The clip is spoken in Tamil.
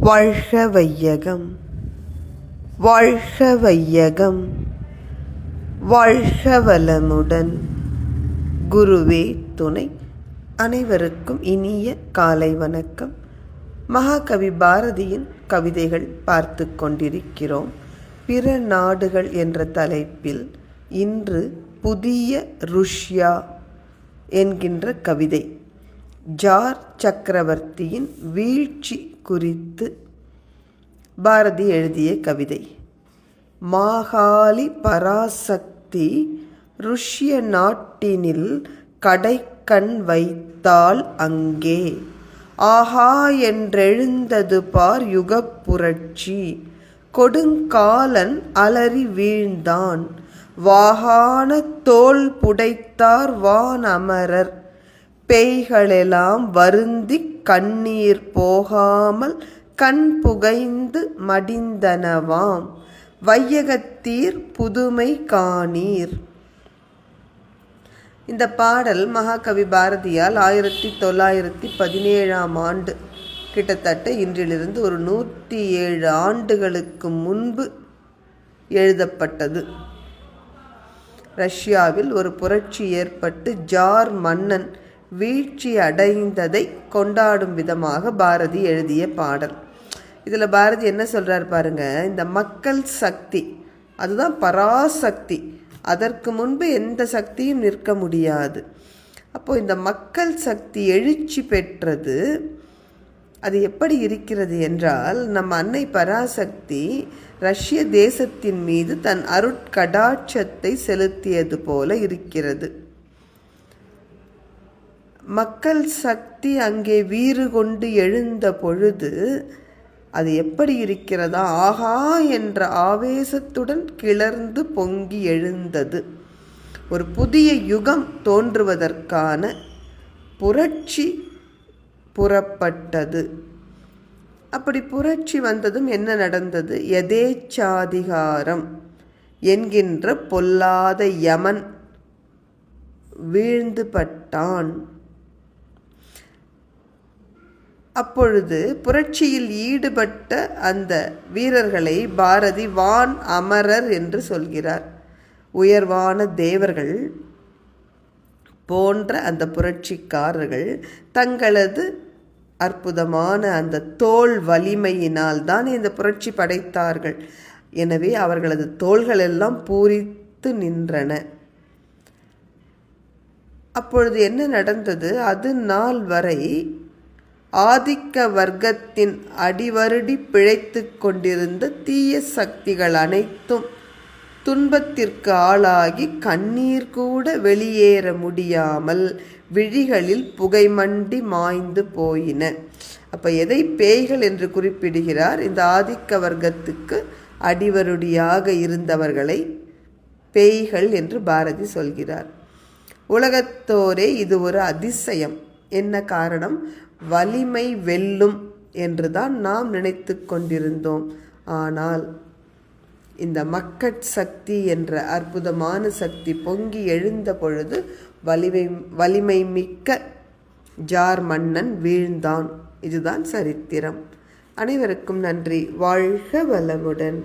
வாழ்க வையகம் வாழ்க வையகம் வாழ்க வளமுடன் குருவே துணை. அனைவருக்கும் இனிய காலை வணக்கம். மகாகவி பாரதியின் கவிதைகள் பார்த்து கொண்டிருக்கிறோம். பிற நாடுகள் என்ற தலைப்பில் இன்று புதிய ருஷ்யா என்கின்ற கவிதை. ஜார் சக்கரவர்த்தியின் வீழ்ச்சி குறித்து பாரதி எழுதிய கவிதை. மாகாளி பராசக்தி ருஷ்ய நாட்டினில் கடைக்கண் வைத்தால் அங்கே. ஆஹா என்றெழுந்தது பார் யுகப் புரட்சி. கொடுங்காலன் அலறி வீழ்ந்தான். வாகான தோல் புடைத்தார் வானமரர். பேய்களெல்லாம் வருந்திக் கண்ணீர் போகாமல் கண் புகைந்து மடிந்தனவாம். வையகத்தீர் புதுமை காணீர். இந்த பாடல் மகாகவி பாரதியால் ஆயிரத்தி தொள்ளாயிரத்தி பதினேழாம் ஆண்டு. கிட்டத்தட்ட இன்றிலிருந்து ஒரு நூற்றி ஏழு ஆண்டுகளுக்கு முன்பு எழுதப்பட்டது. ரஷ்யாவில் ஒரு புரட்சி ஏற்பட்டு ஜார் மன்னன் வீழ்ச்சி அடைந்ததை கொண்டாடும் விதமாக பாரதி எழுதிய பாடல். இதில் பாரதி என்ன சொல்கிறார் பாருங்க இந்த மக்கள் சக்தி அதுதான் பராசக்தி அதற்கு முன்பு எந்த சக்தியும் நிற்க முடியாது. அப்போது இந்த மக்கள் சக்தி எழுச்சி பெற்றது அது எப்படி இருக்கிறது என்றால் நம்ம அன்னை பராசக்தி ரஷ்ய தேசத்தின் மீது தன் அருட்கடாட்சத்தை செலுத்தியது போல இருக்கிறது. மக்கள் சக்தி அங்கே வீறு கொண்டு எழுந்த பொழுது அது எப்படி இருக்கிறதா? ஆஹா என்ற ஆவேசத்துடன் கிளர்ந்து பொங்கி எழுந்தது. ஒரு புதிய யுகம் தோன்றுவதற்கான புரட்சி புறப்பட்டது. அப்படி புரட்சி வந்ததும் என்ன நடந்தது? எதேச்சாதிகாரம் என்கின்ற பொல்லாத யமன் வீழ்ந்து பட்டான். அப்பொழுது புரட்சியில் ஈடுபட்ட அந்த வீரர்களை பாரதி வான் அமரர் என்று சொல்கிறார். உயர்வான தேவர்கள் போன்ற அந்த புரட்சிக்காரர்கள் தங்களது அற்புதமான அந்த தோல் வலிமையினால் தான் இந்த புரட்சி படைத்தார்கள். எனவே அவர்களது தோள்கள் எல்லாம் பூரித்து நின்றன. அப்பொழுது என்ன நடந்தது? அது நாள் வரை ஆதிக்க வர்க்கத்தின் அடிவருடி பிழைத்து கொண்டிருந்த தீய சக்திகள் அனைத்தும் துன்பத்திற்கு ஆளாகி கண்ணீர் கூட வெளியேற முடியாமல் விழிகளில் புகைமண்டி மாய்ந்து போயின. அப்போ எதை பேய்கள் என்று குறிப்பிடுகிறார்? இந்த ஆதிக்க வர்க்கத்துக்கு அடிவருடியாக இருந்தவர்களை பேய்கள் என்று பாரதி சொல்கிறார். உலகத்தோரே இது ஒரு அதிசயம். என்ன காரணம்? வலிமை வெல்லும் என்றுதான் நாம் நினைத்து கொண்டிருந்தோம். ஆனால் இந்த மக்கட் சக்தி என்ற அற்புதமான சக்தி பொங்கி எழுந்த பொழுது வலிமை வலிமை மிக்க ஜார் மன்னன் வீழ்ந்தான். இதுதான் சரித்திரம். அனைவருக்கும் நன்றி. வாழ்க வளமுடன்.